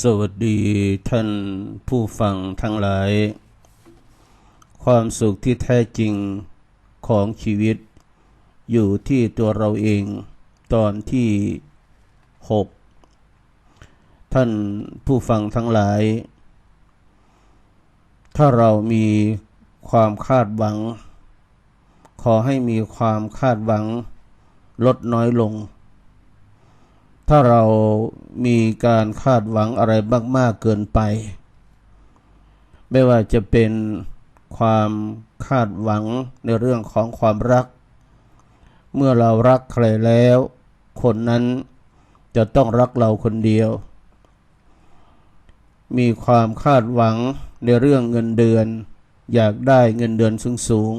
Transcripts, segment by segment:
สวัสดีท่านผู้ฟังทั้งหลาย ความสุขที่แท้จริงของชีวิต อยู่ที่ตัวเราเองตอนที่หกท่านผู้ฟังทั้งหลาย ถ้าเรามีความคาดหวัง ขอให้มีความคาดหวังลดน้อยลง ถ้าเรา มีการคาดหวังอะไรมากๆเกินไป ไม่ว่าจะเป็นความคาดหวังในเรื่องของความรัก เมื่อเรารักใครแล้ว คนนั้นจะต้องรักเราคนเดียว มีความคาดหวังในเรื่องเงินเดือน อยากได้เงินเดือนสูงสูง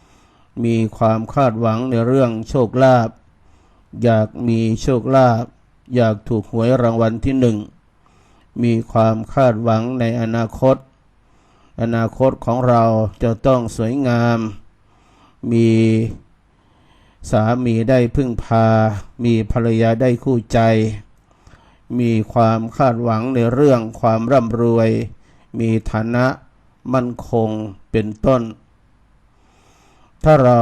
ๆมีความคาดหวังในเรื่องโชคลาภอยากมีโชคลาภ อยากถูกหวยรางวัลที่หนึ่ง มีความคาดหวังในอนาคต อนาคตของเราจะต้องสวยงาม มีสามีได้พึ่งพา มีภรรยาได้คู่ใจ มีความคาดหวังในเรื่องความร่ำรวย มีฐานะมั่นคงเป็นต้น ถ้าเรา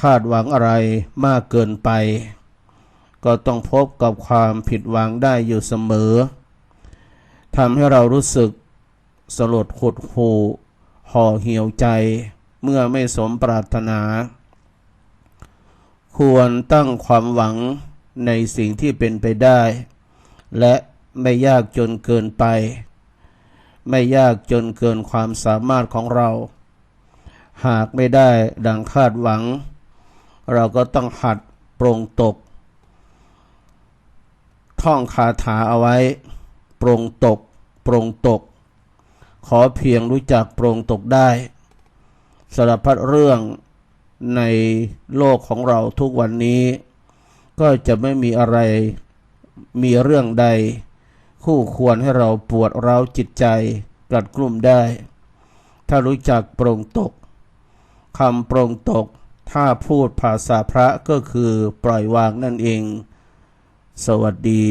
คาดหวังอะไรมากเกินไป ก็ต้องพบกับความผิดหวังได้อยู่เสมอทำให้เรารู้สึกสลดหดหู่ห่อเหี่ยวใจเมื่อไม่สมปรารถนา ควรตั้งความหวังในสิ่งที่เป็นไปได้ และไม่ยากจนเกินไป ไม่ยากจนเกินความสามารถของเรา หากไม่ได้ดังคาดหวัง เราก็ต้องหัดปรงตก ท่องคาถาเอาไว้ ปรงตก ปรงตก ขอเพียงรู้จักปรงตกได้สารพัดเรื่องในโลกของเราทุกวันนี้ ก็จะไม่มีอะไรมีเรื่องใด คู่ควรให้เราปวดร้าวจิตใจกลัดกลุ่มได้ ถ้ารู้จักปรงตกคำปรงตก ถ้าพูดภาษาพระก็คือปล่อยวางนั่นเอง สวัสดี